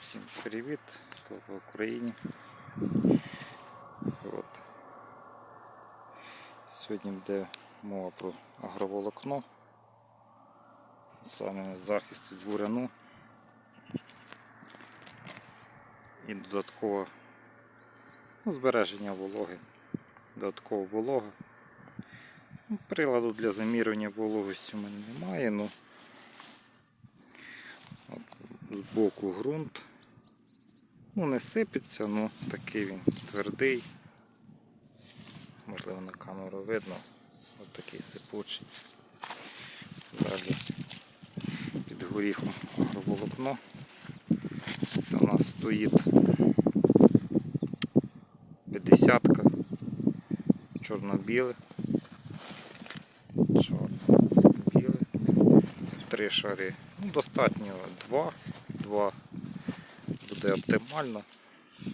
Всім привіт, слава Україні. От. Сьогодні буде мова про агроволокно, саме захист від буряну і додатково ну, збереження вологи, додатково волога. Ну, Приладу для замірювання вологості у мене немає, ну от, збоку ґрунт. Ну, не сипеться, ну такий він твердий. Можливо на камеру видно. Ось такий сипучий. Далі під горіхом агроволокно. Це у нас стоїть 50 чорно-біле. Чорно-біле. Три шари. Ну, достатньо два. Два буде оптимально.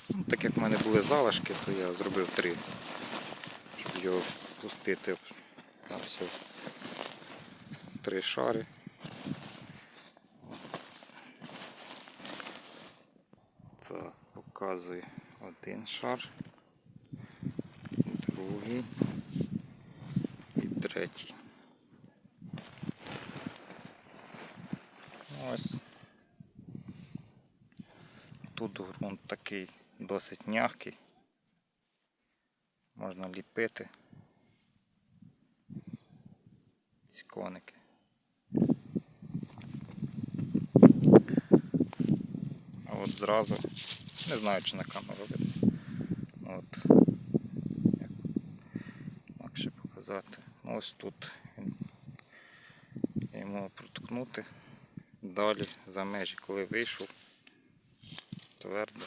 Ну, так як в мене були залишки, то я зробив три, щоб його пустити на все. Три шари. Так, показую один шар, другий і третій. Ось. Тут ґрунт такий досить м'який. Можна ліпити. Якісь коники. А от зразу, не знаю чи на камеру видно. От, як показати. Ну ось тут. Я йому проткнути. Далі за межі, коли вийшов твердо.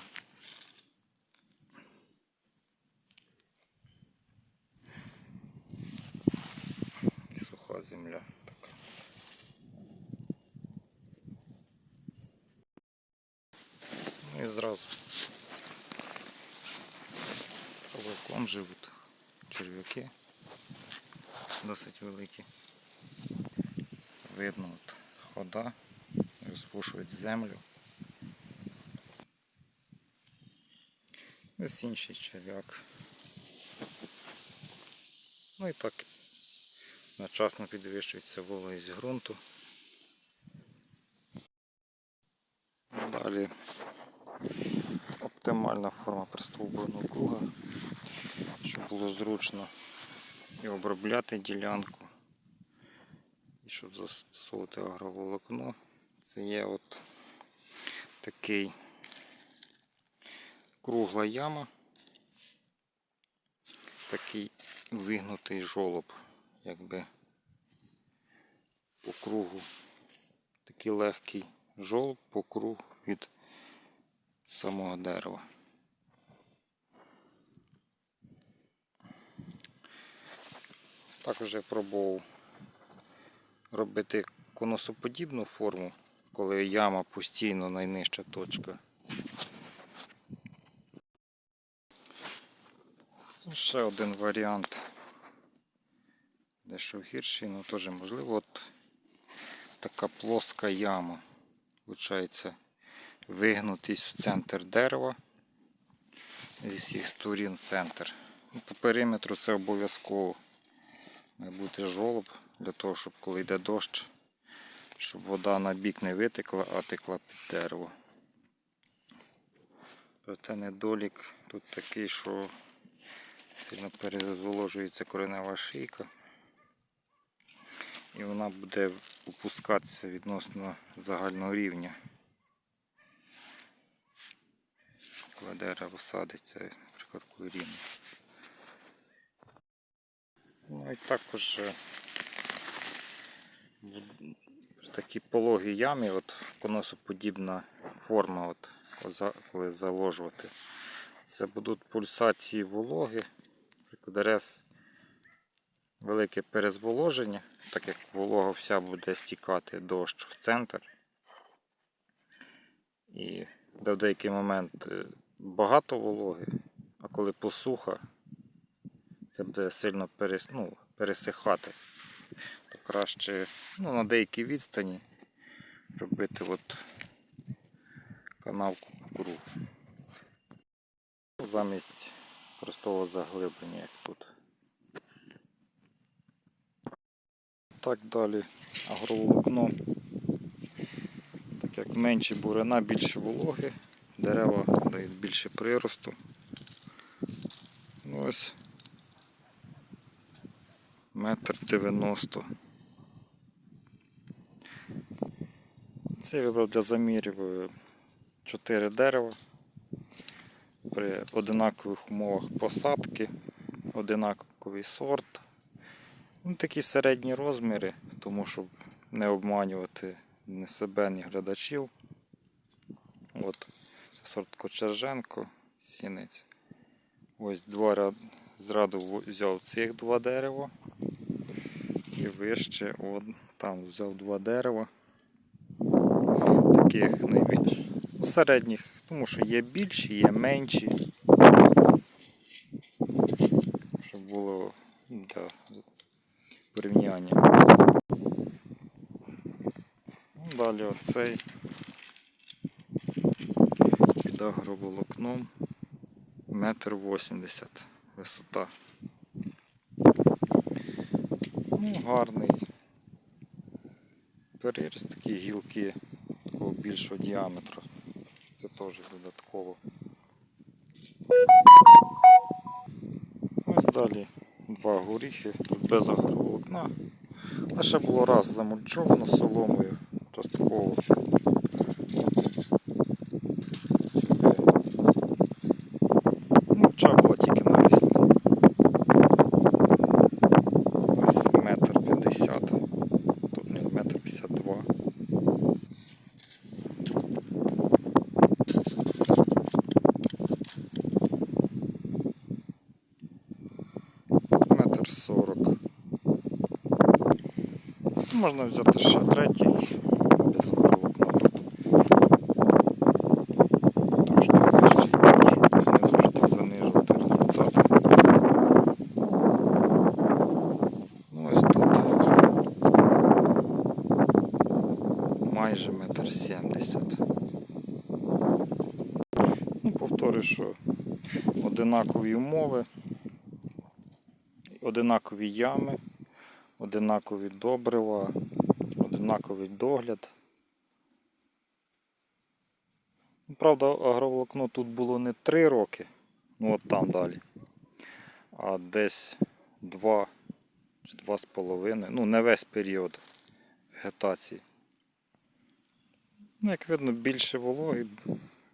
І суха земля така. Ну і зразу волком живуть черв'яки досить великі. Видно от хода, розпушують землю. Ось інший черв'як. Ну і так одночасно підвищується вологість ґрунту. Далі оптимальна форма пристовбуваного круга, щоб було зручно і обробляти ділянку, і щоб застосовувати агроволокно. Це є от такий кругла яма, такий вигнутий жолоб, якби по кругу. Такий легкий жолоб по кругу від самого дерева. Також я пробував робити конусоподібну форму, коли яма постійно найнижча точка. Ще один варіант. Дещо гірший, але теж можливо. От така плоска яма. Получається вигнутись в центр дерева. Зі всіх сторін в центр. Ну, По периметру це обов'язково має бути жолоб, для того, щоб коли йде дощ, щоб вода на бік не витекла, а текла під дерево. Проте недолік тут такий, що сильно перезволожується коренева шийка. І вона буде опускатися відносно загального рівня. Коли дерево садиться, наприклад, коли рівно. Ну і також е, в пологій ямі, от конусоподібна форма, от, коли заложувати. Це будуть пульсації вологи, наприклад, рез велике перезволоження, так як волога вся буде стікати дощ в центр. І в деякий момент е, багато вологи, а коли посуха, це буде сильно перес, ну, пересихати. То краще ну, на деякій відстані робити от канавку по кругу. Замість простого заглиблення, як тут. Так далі агроволокно. Так як менше бурина, більше вологи, дерева дають більше приросту. Ну, ось метр дев'яносто. Це я вибрав для замірів 4 дерева при одинакових умовах посадки, одинаковий сорт. Ну, такі середні розміри, тому щоб не обманювати ні себе, ні глядачів. От сорт Кочерженко, сінець. Ось два ряд зраду взяв цих два дерева. І вище, от там взяв два дерева. Таких найбільш середніх, тому що є більші, є менші. Щоб було ну, для порівняння. Ну, Далі оцей під агроволокном метр вісімдесят висота. Ну, гарний. Переріз такі гілки такого більшого діаметру. Це теж додатково. Ось далі два горіхи, тут без агроволокна. Лише було раз замульчовано соломою частково. Мульча була тільки навесні. Ось метр п'ятдесят. Тут ні, метр п'ятдесят два. Метр сорок. Можна взяти ще третій без агроволокна тут. Трошки щоб не дуже занижувати результат. Ну ось тут майже метр сімдесят. Ну, повторюю, що одинакові умови, одинакові ями, одинакові добрива, одинаковий догляд. Ну, Правда, агроволокно тут було не 3 роки, ну от там далі, а десь 2 чи 2,5, ну не весь період вегетації. Ну, як видно, більше вологи,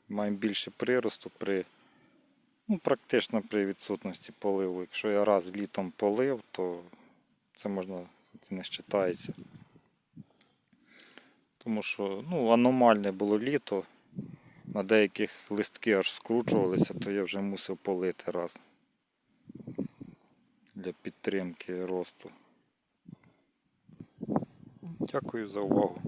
маємо більше приросту при, ну, практично при відсутності поливу. Якщо я раз літом полив, то це можна не считається. Тому що ну, аномальне було літо. На деяких листки аж скручувалися, то я вже мусив полити раз для підтримки росту. Дякую за увагу.